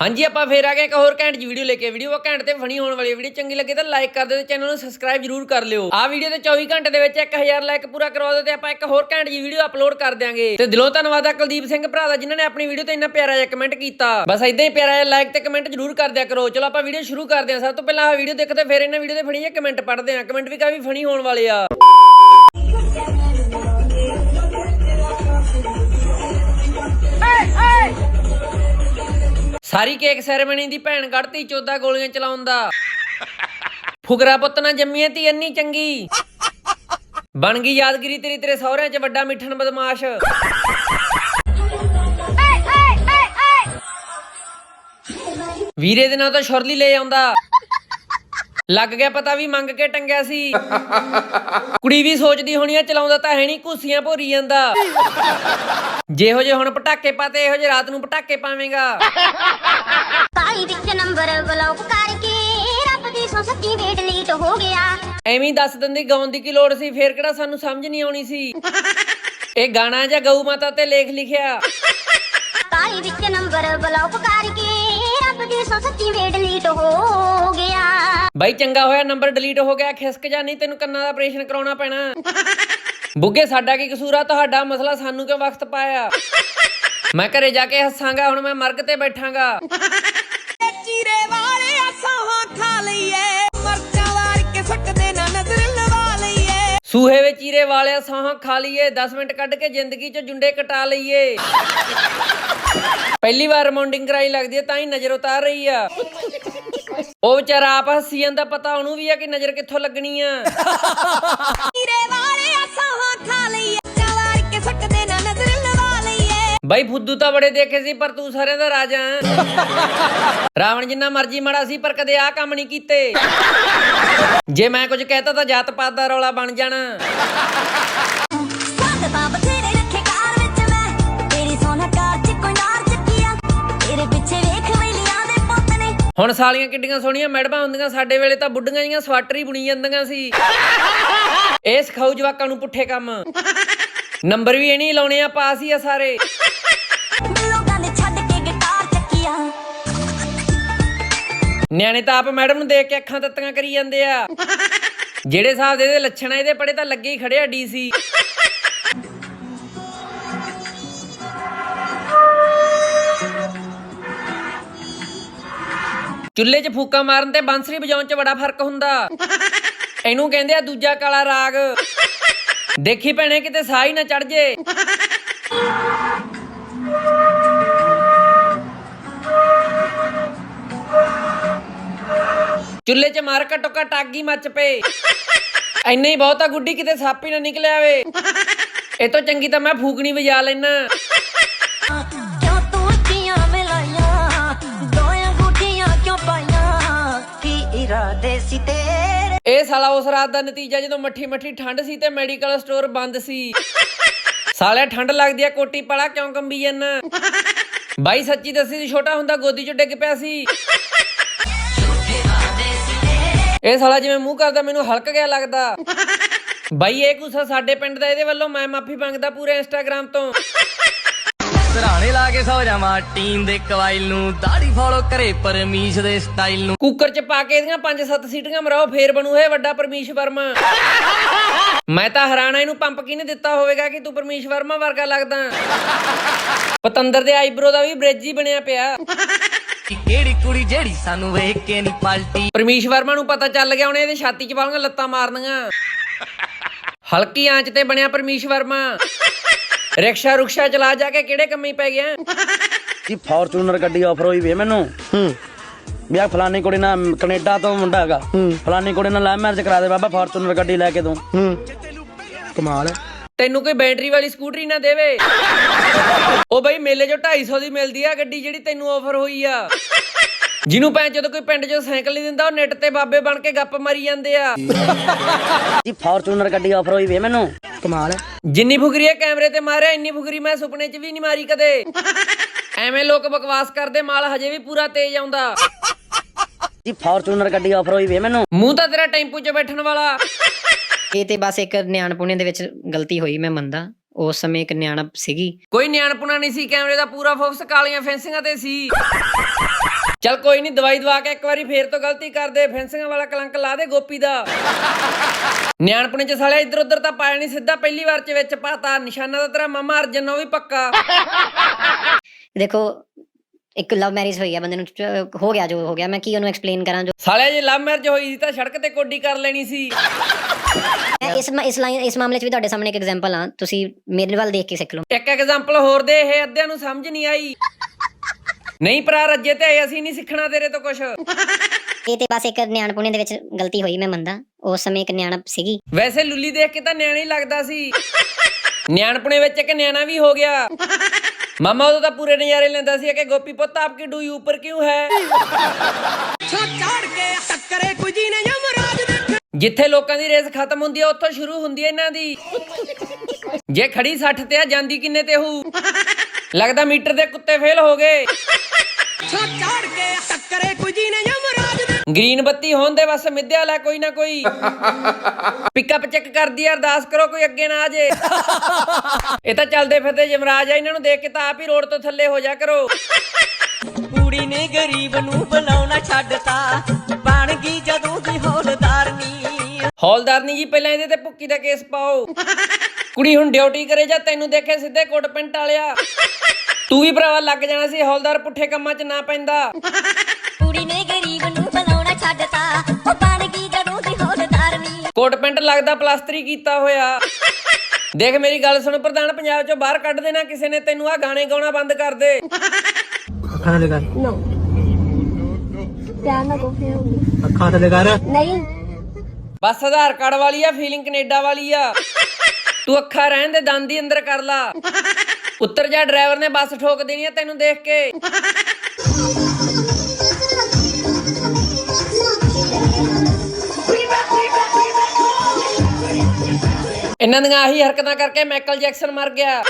ਹਾਂਜੀ, ਆਪਾਂ ਫੇਰ ਆ ਗਏ ਇੱਕ ਹੋਰ ਘੈਂਟ ਜੀ ਵੀਡੀਓ ਲੈ ਕੇ। ਵੀਡੀਓ ਘੈਂਟ ਤੇ ਫਣੀ ਹੋਣ ਵਾਲੀ ਵੀਡੀਓ ਚੰਗੀ ਲੱਗੇ ਤਾਂ ਲਾਈਕ ਕਰ ਦਿਓ ਤੇ ਚੈਨਲ ਨੂੰ ਸਬਸਕ੍ਰਾਈਬ ਜਰੂਰ ਕਰ ਲਿਓ। ਆ ਵੀਡੀਓ ਤੇ 24 ਘੰਟੇ ਦੇ ਵਿੱਚ 1000 ਲਾਈਕ ਪੂਰਾ ਕਰਵਾ ਦਿਓ ਤੇ ਆਪਾਂ ਇੱਕ ਹੋਰ ਘੈਂਟ ਜੀ ਵੀਡੀਓ ਅਪਲੋਡ ਕਰ ਦਿਆਂਗੇ। ਤੇ ਦਿਲੋਂ ਧੰਨਵਾਦ ਆ ਕੁਲਦੀਪ ਸਿੰਘ ਭਰਾ ਦਾ, ਜਿਨ੍ਹਾਂ ਨੇ ਆਪਣੀ ਵੀਡੀਓ ਤੇ ਇੰਨਾ ਪਿਆਰਾ ਜਿਹਾ ਕਮੈਂਟ ਕੀਤਾ। ਬਸ ਇਦਾਂ ਹੀ ਪਿਆਰਾ ਜਿਹਾ ਲਾਈਕ ਤੇ ਕਮੈਂਟ ਜਰੂਰ ਕਰ ਦਿਆ ਕਰੋ। ਚਲੋ ਆਪਾਂ ਵੀਡੀਓ ਸ਼ੁਰੂ ਕਰਦੇ ਹਾਂ। ਸਭ ਤੋਂ ਪਹਿਲਾਂ ਆ ਵੀਡੀਓ ਦੇਖਦੇ ਫਿਰ ਇਹਨਾਂ ਵੀਡੀਓ ਦੇ ਫਣੀ ਜਿਹੇ ਕਮੈਂਟ ਪੜ੍ਹਦੇ ਹਾਂ। ਕਮੈਂਟ ਵੀ ਕਾਫੀ ਫਣੀ ਹੋਣ ਵਾਲੇ ਆ। ਸਾਰੀ ਕੇਕ ਸੈਰੇਮਨੀ ਦੀ ਭੈਣ ਕੱਢਤੀ ਚੋਦਾ ਗੋਲੀਆਂ ਚਲਾਉਣ ਦਾ। ਫੁਕਰਾ ਪੁੱਤ ਨਾ ਜੰਮੀਏ ਤੀ ਇੰਨੀ ਚੰਗੀ। ਬਣ ਗਈ ਯਾਦਗਿਰੀ ਤੇਰੀ ਤੇਰੇ ਸਹੁਰਿਆਂ 'ਚ ਵੱਡਾ ਮਿੱਠਣ ਬਦਮਾਸ਼। ਵੀਰੇ ਦੇ ਨਾਲ ਤਾਂ ਸ਼ੁਰਲੀ ਲੈ ਆਉਂਦਾ। ਲੱਗ ਗਿਆ ਪਤਾ ਵੀ ਮੰਗ ਕੇ ਟੰਗਿਆ ਸੀ। ਕੁੜੀ ਵੀ ਸੋਚਦੀ ਹੋਣੀ ਆ ਚਲਾਉਂਦਾ ਤਾਂ ਹੈ ਨਹੀਂ ਘੁੱਸੀਆਂ ਭੋਰੀ ਜਾਂਦਾ। ਜਿਹੋ ਜੇ ਹੁਣ ਪਟਾਕੇ ਪਾਤੇ ਇਹੋ ਜੇ ਰਾਤ ਨੂੰ ਪਟਾਕੇ ਪਾਵੇਂਗਾ। ਕਾਲੀ ਵਿੱਚ ਨੰਬਰ ਬਲੌਕ ਕਰਕੇ ਰੱਬ ਦੀ ਸੌ ਸੱਚੀ ਵੇਟ ਲੀਟ ਹੋ ਗਿਆ। ਐਵੇਂ ਹੀ ਦੱਸ ਦਿੰਦੀ ਗਾਉਣ ਦੀ ਕੀ ਲੋੜ ਸੀ ਫੇਰ ਕਿਹੜਾ ਸਾਨੂੰ ਸਮਝ ਨਹੀਂ ਆਉਣੀ ਸੀ। ਇਹ ਗਾਣਾ ਜਾਂ ਗਊ ਮਾਤਾ ਤੇ ਲੇਖ ਲਿਖਿਆ। ਕਾਲੀ ਵਿੱਚ ਨੰਬਰ ਬਲੌਕ ਕਰਕੇ ਹੋ ਗਿਆ। ਬਾਈ ਚੰਗਾ ਹੋਇਆ ਨੰਬਰ ਡਿਲੀਟ ਹੋ ਗਿਆ ਖਿਸਕ ਜਾ ਨਹੀਂ ਤੈਨੂੰ ਕੰਨਾਂ ਦਾ ਆਪਰੇਸ਼ਨ ਕਰਾਉਣਾ ਪੈਣਾ। ਬੁੱਗੇ ਸਾਡਾ ਕੀ ਕਸੂਰ ਆ? ਤੁਹਾਡਾ ਮਸਲਾ ਸਾਨੂੰ ਕਿਉਂ ਵਕਤ ਪਾਇਆ? ਮੈਂ ਘਰੇ ਜਾ ਕੇ ਹੱਸਾਂਗਾ ਹੁਣ ਮੈਂ ਮਰਗ ਤੇ ਬੈਠਾਂਗਾ। ਚੀਰੇ ਵਾਲੇ ਆਸਾਂ ਖਾ ਲਈਏ ਮਰਚਾਂ ਵਾਰ ਕੇ ਸੁੱਟਦੇ ਨਾ ਨਜ਼ਰ ਲਵਾ ਲਈਏ। ਸੂਹੇ ਵਿੱਚ ਚੀਰੇ ਵਾਲਿਆ ਸਾਹਾਂ ਖਾ ਲਈਏ 10 ਮਿੰਟ ਕੱਢ ਕੇ ਜ਼ਿੰਦਗੀ 'ਚ ਜੁੰਡੇ ਕਟਾ ਲਈਏ। ਪਹਿਲੀ ਵਾਰ ਰਿਮਾਉਂਡਿੰਗ ਕਰਾਈ ਲੱਗਦੀ ਹੈ ਤਾਂ ਹੀ ਨਜ਼ਰ ਉਤਾਰ ਰਹੀ ਆ। ਉਹ ਵਿਚਾਰਾ ਆਪ ਹੱਸੀ ਜਾਂਦਾ ਪਤਾ ਉਹਨੂੰ ਵੀ ਆ ਕਿ ਨਜ਼ਰ ਕਿੱਥੋਂ ਲੱਗਣੀ ਆ। ਚੀਰੇ ਵਾਲੇ ਆਸਾਂ ਖਾ ਲਈਏ ਵਾਰ ਕੇ ਸੁੱਟਦੇ ਨਾ ਨਜ਼ਰ ਲਵਾ ਲਈਏ। ਬਾਈ ਫੁੱਦੂ ਤਾਂ ਬੜੇ ਦੇਖੇ ਸੀ ਪਰ ਤੂੰ ਸਾਰਿਆਂ ਦਾ ਰਾਜਾ ਹੈਂ। ਰਾਵਣ ਜਿੰਨਾ ਮਰਜ਼ੀ ਮਾੜਾ ਸੀ ਪਰ ਕਦੇ ਆਹ ਕੰਮ ਨਹੀਂ ਕੀਤੇ। ਜੇ ਮੈਂ ਕੁਝ ਕਹਿਤਾ ਤਾਂ ਜਾਤ ਪਾਤ ਦਾ ਰੌਲਾ ਬਣ ਜਾਣਾ। ਹੁਣ ਸਾਲੀਆਂ ਕਿੱਡੀਆਂ ਸੋਹਣੀਆਂ ਮੈਡਮਾਂ ਹੁੰਦੀਆਂ ਸਾਡੇ ਵੇਲੇ ਤਾਂ ਬੁੱਢੀਆਂ ਜੀਆਂ ਸਵਾਟਰ ਹੀ ਬੁਣੀ ਜਾਂਦੀਆਂ ਸੀ। ਇਹ ਸਿਖਾਊ ਜਵਾਕਾਂ ਨੂੰ ਪੁੱਠੇ ਕੰਮ। ਨੰਬਰ ਵੀ ਇਹ ਨਹੀਂ ਲਾਉਣੇ ਆ ਪਾਸ ਹੀ ਆ ਸਾਰੇ। ਨਿਆਣੇ ਤਾਂ ਆਪ ਮੈਡਮ ਨੂੰ ਦੇਖ ਕੇ ਅੱਖਾਂ ਤੱਤੀਆਂ ਕਰੀ ਜਾਂਦੇ ਆ। ਜਿਹੜੇ ਹਿਸਾਬ ਦੇ ਇਹਦੇ ਲੱਛਣ ਆ ਇਹਦੇ ਪੜੇ ਤਾਂ ਲੱਗੇ ਹੀ ਖੜੇ ਆ ਡੀਸੀ ਚੁੱਲ੍ਹੇ 'ਚ ਫੂਕਾ ਮਾਰਨ ਤੇ ਬਾਂਸਰੀ ਵਜਾਉਣ 'ਚ ਬੜਾ ਫ਼ਰਕ ਹੁੰਦਾ। ਇਹਨੂੰ ਕਹਿੰਦੇ ਆ ਦੂਜਾ ਕਾਲਾ ਰਾਗ। ਦੇਖੀ ਭੈਣੇ, ਕਿਤੇ ਸਾਹ ਹੀ ਨਾ ਚੜ ਜੇ। ਚੁੱਲ੍ਹੇ 'ਚ ਮਾਰ ਘਟੋ ਘਟ ਅੱਗ ਹੀ ਮੱਚ ਪਏ। ਐਨਾ ਹੀ ਬਹੁਤਾ ਗੁੱਡੀ, ਕਿਤੇ ਸੱਪ ਹੀ ਨਾ ਨਿਕਲਿਆ ਵੇ ਇਹ ਤੋਂ ਚੰਗੀ ਤਾਂ ਮੈਂ ਫੂਕਣੀ ਵਜਾ ਲੈਣਾ ਸੀ ਤੇਰੇ। ਇਹ ਸਾਲਾ ਉਸ ਰਾਤ ਦਾ ਨਤੀਜਾ ਜਦੋਂ ਮੱਠੀ ਮੱਠੀ ਠੰਡ ਸੀ ਤੇ ਮੈਡੀਕਲ ਸਟੋਰ ਬੰਦ ਸੀ। ਸਾਲਿਆ ਠੰਡ ਲੱਗਦੀ ਆ ਕੋਟੀ ਪਾਲਾ ਕਿਉਂ ਕੰਬੀ ਜਾਂਦਾ? ਬਾਈ ਸੱਚੀ ਦੱਸੀ ਸੀ ਛੋਟਾ ਹੁੰਦਾ ਗੋਦੀ 'ਚ ਡਿੱਗ ਪਿਆ ਸੀ। ਇਹ ਸਾਲਾ ਜਿਵੇਂ ਮੂੰਹ ਕਰਦਾ ਮੈਨੂੰ ਹਲਕ ਗਿਆ ਲੱਗਦਾ। ਬਾਈ ਇਹ ਗੁੱਸਾ ਸਾਡੇ ਪਿੰਡ ਦਾ, ਇਹਦੇ ਵੱਲੋਂ ਮੈਂ ਮਾਫੀ ਮੰਗਦਾ ਪੂਰੇ ਇੰਸਟਾਗ੍ਰਾਮ ਤੋਂ। ਸਰਾਣੇ ਲਾ ਕੇ ਸੌ ਜਾਵਾਂ। ਟੀਮ ਦੇ ਕਵਾਇਲ ਨੂੰ ਦਾੜੀ ਫੋਲੋ ਕਰੇ ਪਰਮੀਸ਼ ਦੇ ਸਟਾਈਲ ਨੂੰ। ਕੁੱਕਰ 'ਚ ਪਾ ਕੇ ਇਹਦੀਆਂ 5-7 ਸੀਟੀਆਂ ਮਰਾਓ ਫੇਰ ਬਣੂ ਇਹ ਵੱਡਾ ਪਰਮੇਸ਼ ਵਰਮਾ। ਮੈਂ ਤਾਂ ਹੈਰਾਨ ਆ ਇਹਨੂੰ ਪੰਪ ਕਿਹਨੇ ਦਿੱਤਾ ਹੋਵੇਗਾ ਕਿ ਤੂੰ ਪਰਮੇਸ਼ ਵਰਮਾ ਵਰਗਾ ਲੱਗਦਾ? ਪਤੰਦਰ ਦੇ ਆਈਬ੍ਰੋ ਦਾ ਵੀ ਬ੍ਰਿਜ ਹੀ ਬਣਿਆ ਪਿਆ। ਕਿ ਕਿਹੜੀ ਕੁੜੀ ਜਿਹੜੀ ਸਾਨੂੰ ਵੇਖ ਕੇ ਨਹੀਂ ਪਲਟੀ? ਪਰਮੇਸ਼ ਵਰਮਾ ਨੂੰ ਪਤਾ ਚੱਲ ਗਿਆ ਉਹਨੇ ਇਹਦੇ ਛਾਤੀ 'ਚ ਵਾਲੀਆਂ ਲੱਤਾਂ ਮਾਰਨੀਆਂ। ਹਲਕੀ ਆਂਚ ਤੇ ਬਣਿਆ ਪਰਮੇਸ਼ ਵਰਮਾ। ਰਿਕਸ਼ਾ ਰੁਕਸ਼ਾ ਚਲਾ ਜਾ ਕੇ ਕਿਹੜੇ ਕੰਮੀ ਪੈ ਗਿਆ? ਜੀ ਫੋਰਚੂਨਰ ਗੱਡੀ ਆਫਰ ਹੋਈ ਵੇ ਮੈਨੂੰ? ਹੂੰ। ਵੀ ਆਹ ਫਲਾਨੀ ਕੁੜੀ ਨਾਲ ਕੈਨੇਡਾ ਤੋਂ ਮੁੰਡਾ ਹੈਗਾ। ਫਲਾਨੀ ਕੁੜੀ ਨਾਲ ਲਵ ਮੈਰਿਜ ਕਰਾ ਦੇ ਬਾਬਾ ਫੋਰਚੂਨਰ ਗੱਡੀ ਲੈ ਕੇ ਦੂੰ। ਕਮਾਲ ਹੈ। ਤੈਨੂੰ ਕੋਈ ਬੈਟਰੀ ਵਾਲੀ ਸਕੂਟਰੀ ਨਾ ਦੇਵੇ? ਉਹ ਬਈ ਮੇਲੇ 'ਚੋਂ 250 ਦੀ ਮਿਲਦੀ ਆ ਗੱਡੀ ਜਿਹੜੀ ਤੈਨੂੰ ਆਫਰ ਹੋਈ ਆ। ਜਿਹਨੂੰ ਭੈਣ ਜਦੋਂ ਕੋਈ ਪਿੰਡ 'ਚੋਂ ਸਾਈਕਲ ਨਹੀਂ ਦਿੰਦਾ ਉਹ ਨੈਟ ਤੇ ਬਾਬੇ ਬਣ ਕੇ ਗੱਪ ਮਾਰੀ ਜਾਂਦੇ ਆ। ਜੀ ਫੋਰਚੂਨਰ ਗੱਡੀ ਆਫਰ ਹੋਈ ਵੇ ਮੈਨੂੰ? ਕਮਾਲ ਹੈ। ਜਿੰਨੀ ਫੁਕਰੀ ਇਹ ਕੈਮਰੇ ਤੇ ਮਾਰਿਆ ਇੰਨੀ ਫੁਕਰੀ ਮੈਂ ਸੁਪਨੇ 'ਚ ਵੀ ਨਹੀਂ ਮਾਰੀ ਕਦੇ। ਐਵੇਂ ਲੋਕ ਬਕਵਾਸ ਕਰਦੇ ਮਾਲ ਹਜੇ ਵੀ ਪੂਰਾ ਤੇਜ਼ ਆਉਂਦਾ। ਜੀ ਫੋਰਚੂਨਰ ਗੱਡੀ ਆਫਰ ਹੋਈ ਵੇ ਮੈਨੂੰ। ਮੂੰਹ ਤਾਂ ਤੇਰਾ ਟੈਂਪੂ 'ਚ ਬੈਠਣ ਵਾਲਾ। ਇਹ ਤੇ ਬਸ ਇੱਕ ਨਿਆਣਪੁਣੇ ਦੇ ਵਿੱਚ ਗਲਤੀ ਹੋਈ ਮੈਂ ਮੰਨਦਾ। ਉਸ ਸਮੇਂ ਇੱਕ ਨਿਆਣਾ ਸੀਗੀ। ਕੋਈ ਨਿਆਣਪੁਣਾ ਨਹੀਂ ਸੀ ਕੈਮਰੇ ਦਾ ਪੂਰਾ ਫੋਕਸ ਕਾਲੀਆਂ ਫੈਂਸਿੰਗਾਂ ਤੇ ਸੀ। ਚੱਲ ਕੋਈ ਨਹੀਂ ਦਵਾਈ ਦਵਾ ਕੇ ਇੱਕ ਵਾਰੀ ਫੇਰ ਤੋਂ ਗਲਤੀ ਕਰਦੇ ਫੈਂਸਿੰਗਾਂ ਵਾਲਾ ਕਲੰਕ ਲਾ ਦੇ ਗੋਪੀ ਦਾ। ਨਿਆਣਪੁਣੇ ਚ ਸਾਲਿਆ ਇੱਧਰ ਉੱਧਰ ਤਾਂ ਪਾਇਆ ਨਹੀਂ ਸਿੱਧਾ ਪਹਿਲੀ ਵਾਰ ਚ ਵਿੱਚ ਪਾਤਾ ਨਿਸ਼ਾਨਾ ਤਾਂ ਤੇਰਾ ਮਾਮਾ ਅਰਜਨ ਉਹ ਵੀ ਪੱਕਾ। ਦੇਖੋ ਇੱਕ ਲਵ ਮੈਰਿਜ ਹੋਈ ਆ ਬੰਦੇ ਨੂੰ ਚ- ਹੋ ਗਿਆ ਜੋ ਹੋ ਗਿਆ ਮੈਂ ਕੀ ਉਹਨੂੰ ਐਕਸਪਲੇਨ ਕਰਾਂ ਜੋ? ਸਾਲਿਆ ਜੇ ਲਵ ਮੈਰਿਜ ਹੋਈ ਸੀ ਤਾਂ ਸੜਕ ਤੇ ਕੋਡੀ ਕਰ ਲੈਣੀ ਸੀ। ਮੈਂ ਇਸ ਮ- ਇਸ ਲਾਈਨ ਇਸ ਮਾਮਲੇ 'ਚ ਵੀ ਤੁਹਾਡੇ ਸਾਹਮਣੇ ਇੱਕ ਐਗਜ਼ਾਮਪਲ ਆ ਤੁਸੀਂ ਮੇਰੇ ਵੱਲ ਦੇਖ ਕੇ ਸਿੱਖ ਲਓ। ਇੱਕ ਐਗਜ਼ਾਮਪਲ ਹੋਰ ਦੇ ਇਹ ਅੱਧਿਆਂ ਨੂੰ ਸਮਝ ਨਹੀਂ ਆਈ। ਨਹੀਂ ਭਰਾ ਰੱਜੇ ਤੇ ਆਏ, ਅਸੀਂ ਨਹੀਂ ਸਿੱਖਣਾ ਤੇਰੇ ਤੋਂ ਕੁਛ। ਇਹ ਤੇ ਬਸ ਇੱਕ ਨਿਆਣਪੁਣੇ ਦੇ ਵਿੱਚ ਗਲਤੀ ਹੋਈ ਮੈਂ ਮੰਨਦਾ। ਉਸ ਸਮੇਂ ਇੱਕ ਨਿਆਣਾ ਸੀਗੀ। ਵੈਸੇ ਲੁੱਲੀ ਦੇਖ ਕੇ ਤਾਂ ਨਿਆਣਾ ਹੀ ਲੱਗਦਾ ਸੀ। ਨਿਆਣਪੁਣੇ ਵਿੱਚ ਇੱਕ ਨਿਆਣਾ ਵੀ ਹੋ ਗਿਆ। ਮਾਮਾ ਉਦੋਂ ਤਾਂ ਪੂਰੇ ਨਜ਼ਾਰੇ ਲੈਂਦਾ ਸੀ ਕਿ ਗੋਪੀ ਪੁੱਤ ਆਪਕੀ ਡੂਈ ਉੱਪਰ ਕਿਉਂ ਹੈ? ਛੋ ਝਾੜ ਕੇ ਟੱਕਰੇ ਕੋਈ ਜੀ ਨੇ ਯਮਰਾਜ ਦੇਖੇ। ਜਿੱਥੇ ਲੋਕਾਂ ਦੀ ਰੇਸ ਖਤਮ ਹੁੰਦੀ ਹੈ ਉੱਥੋਂ ਸ਼ੁਰੂ ਹੁੰਦੀ ਹੈ ਇਹਨਾਂ ਦੀ। ਜੇ ਖੜੀ 60 ਤੇ ਆ ਜਾਂਦੀ ਕਿੰਨੇ ਤੇ ਹੋਊ? ਲੱਗਦਾ ਮੀਟਰ ਦੇ ਕੁੱਤੇ ਫੇਲ ਹੋ ਗਏ। ਛੋ ਝਾੜ ਕੇ ਟੱਕਰੇ ਕੋਈ ਜੀ ਨੇ ਯਮਰਾਜ ਦੇਖੇ ਗ੍ਰੀਨ ਬੱਤੀ ਹੋਣ ਦੇ ਬਸ ਮਿੱਧਿਆ ਲੈ ਕੋਈ ਨਾ ਕੋਈ। ਪਿਕਅਪ ਚੈੱਕ ਕਰਦੀ ਆ ਅਰਦਾਸ ਕਰੋ ਕੋਈ ਅੱਗੇ ਨਾ ਆ ਜੇ। ਇਹ ਤਾਂ ਚੱਲਦੇ ਫਿਰਦੇ ਜਮਰਾਜ ਆ ਇਹਨਾਂ ਨੂੰ ਦੇਖ ਕੇ ਤਾਂ ਆਪ ਹੀ ਰੋਡ ਤੋਂ ਥੱਲੇ ਹੋ ਜਾ ਕਰੋ। ਕੁੜੀ ਨੇ ਗਰੀਬ ਨੂੰ ਬੁਲਾਉਣਾ ਛੱਡਤਾ ਬਣ ਗਈ ਜਦੋਂ ਦੀ ਹੌਲਦਾਰਨੀ। ਹੌਲਦਾਰਨੀ ਜੀ ਪਹਿਲਾਂ ਇਹਦੇ ਤੇ ਭੁੱਕੀ ਦਾ ਕੇਸ ਪਾਓ। ਕੁੜੀ ਹੁਣ ਡਿਊਟੀ ਕਰੇ ਜਾਂ ਤੈਨੂੰ ਦੇਖੇ ਸਿੱਧੇ ਕੋਟ ਪੈਂਟ ਵਾਲਿਆ। ਤੂੰ ਵੀ ਭਰਾਵਾ ਲੱਗ ਜਾਣਾ ਸੀ ਹੌਲਦਾਰ ਪੁੱਠੇ ਕੰਮਾਂ 'ਚ ਨਾ ਪੈਂਦਾ। ਕੁੜੀ ਨੇ ਗਰੀਬ ਨੂੰ ਬਣਾਉਣਾ ਛੱਡਤਾ ਉਹ ਬਣ ਗਈ ਜਦੋਂ ਦੀ ਹੌਲਦਾਰਨੀ ਕੋਟ ਪੈਂਟ ਲੱਗਦਾ ਪਲਾਸਟਰੀ ਕੀਤਾ ਹੋਇਆ। ਦੇਖ ਮੇਰੀ ਗੱਲ ਸੁਣ ਪ੍ਰਧਾਨ ਪੰਜਾਬ 'ਚੋਂ ਬਾਹਰ ਕੱਢ ਦੇਣਾ ਕਿਸੇ ਨੇ ਤੈਨੂੰ ਆ ਗਾਣੇ ਗਾਉਣਾ ਬੰਦ ਕਰ ਦੇ। ਅੱਖਾਂ ਥੱਲੇ ਕਰ ਪਿਆਰ ਨਾਲ ਕੋਫੀ ਅੱਖਾਂ ਥੱਲੇ ਕਰ ਨਹੀਂ। ਬਸ ਆਧਾਰ ਕਾਰਡ ਵਾਲੀ ਆ ਫੀਲਿੰਗ ਕੈਨੇਡਾ ਵਾਲੀ ਆ। ਤੂੰ ਅੱਖਾਂ ਰਹਿਣ ਦੇ ਦੰਦ ਹੀ ਅੰਦਰ ਕਰ ਲਾ। ਉੱਤਰ ਜਾ, ਡਰਾਈਵਰ ਨੇ ਬੱਸ ਠੋਕ ਦੇਣੀ ਆ ਤੈਨੂੰ ਦੇਖ ਕੇ। ਇਹਨਾਂ ਦੀਆਂ ਆਹੀ ਹਰਕਤਾਂ ਕਰਕੇ ਮਾਈਕਲ ਜੈਕਸਨ ਮਰ ਗਿਆ।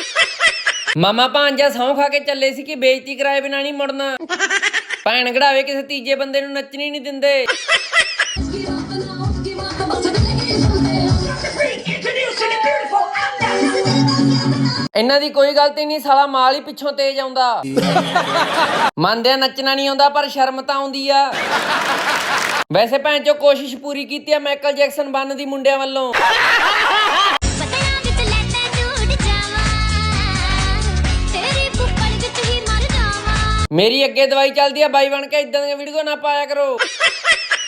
ਮਾਮਾ ਭਾਂਜਾ ਸਹੁੰ ਖਾ ਕੇ ਚੱਲੇ ਸੀ ਕਿ ਬੇਇੱਜ਼ਤੀ ਕਰਾਏ ਬਿਨਾਂ ਨਹੀਂ ਮੁੜਨਾ। ਭੈਣ ਘੜਾਵੇ ਕਿਸੇ ਤੀਜੇ ਬੰਦੇ ਨੂੰ ਨੱਚਣੀ ਨਹੀਂ ਦਿੰਦੇ। ਇਹਨਾਂ ਦੀ ਕੋਈ ਗਲਤੀ ਨਹੀਂ ਸਾਲਾ ਮਾਲ ਹੀ ਪਿੱਛੋਂ ਤੇਜ਼ ਆਉਂਦਾ। ਮੰਨਦੇ ਆ ਨੱਚਣਾ ਨਹੀਂ ਆਉਂਦਾ ਪਰ ਸ਼ਰਮ ਤਾਂ ਆਉਂਦੀ ਆ। ਵੈਸੇ ਭੈਣ ਚੋ ਕੋਸ਼ਿਸ਼ ਪੂਰੀ ਕੀਤੀ ਆ ਮਾਈਕਲ ਜੈਕਸਨ ਬਣਨ ਦੀ ਮੁੰਡਿਆਂ ਵੱਲੋਂ। ਮੇਰੀ ਅੱਗੇ ਦਵਾਈ ਚੱਲਦੀ ਆ ਬਾਈ ਬਣ ਕੇ ਇਦਾਂ ਦੀਆਂ ਵੀਡੀਓ ਨਾ ਪਾਇਆ ਕਰੋ।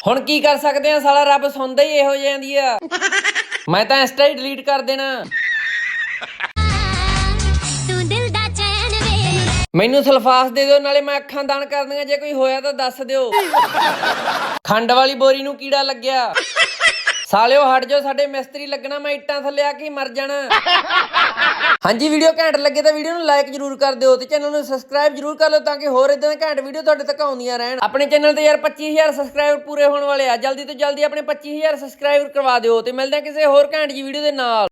ਹੁਣ ਕੀ ਕਰ ਸਕਦੇ ਆ ਸਾਲਾ ਰੱਬ ਸੁਣਦਾ ਹੀ ਇਹੋ ਜਿਹਾਂ ਦੀ ਆ। ਮੈਂ ਤਾਂ ਇੰਸਟਾ ਹੀ ਡਿਲੀਟ ਕਰ ਦੇਣਾ। ਮੈਨੂੰ ਸਲਫਾਸ ਦੇ ਦਿਓ, ਨਾਲੇ ਮੈਂ ਅੱਖਾਂ ਦਾਨ ਕਰ ਦਿਆਂ ਜੇ ਕੋਈ ਹੋਇਆ ਤਾਂ ਦੱਸ ਦਿਓ। ਖੰਡ ਵਾਲੀ ਬੋਰੀ ਨੂੰ ਕੀੜਾ ਲੱਗਿਆ। ਸਾਲਿਓ, ਹਟ ਜਾਓ, ਸਾਡੇ ਮਿਸਤਰੀ ਲੱਗਣਾ, ਮੈਂ ਇੱਟਾਂ ਥੱਲੇ ਆ ਕੇ ਮਰ ਜਾਣਾ। ਹਾਂਜੀ, ਵੀਡੀਓ ਘੈਂਟ ਲੱਗੇ ਤਾਂ ਵੀਡੀਓ ਨੂੰ ਲਾਈਕ ਜਰੂਰ ਕਰ ਦਿਓ ਤੇ ਚੈਨਲ ਨੂੰ ਸਬਸਕ੍ਰਾਈਬ ਜਰੂਰ ਕਰ ਲਓ ਤਾਂ ਕਿ ਹੋਰ ਇਦਾਂ ਦੇ ਘੈਂਟ ਵੀਡੀਓ ਤੁਹਾਡੇ ਤੱਕ ਆਉਂਦੀਆਂ ਰਹਿਣ। ਆਪਣੇ ਚੈਨਲ ਤੇ ਯਾਰ 25000 ਸਬਸਕ੍ਰਾਈਬਰ ਪੂਰੇ ਹੋਣ ਵਾਲੇ ਆ। ਜਲਦੀ ਤੋਂ ਜਲਦੀ ਆਪਣੇ 25000 ਸਬਸਕ੍ਰਾਈਬਰ ਕਰਵਾ ਦਿਓ ਤੇ ਮਿਲਦੇ ਹਾਂ ਕਿਸੇ ਹੋਰ ਘੈਂਟ ਜੀ ਵੀਡੀਓ ਦੇ ਨਾਲ।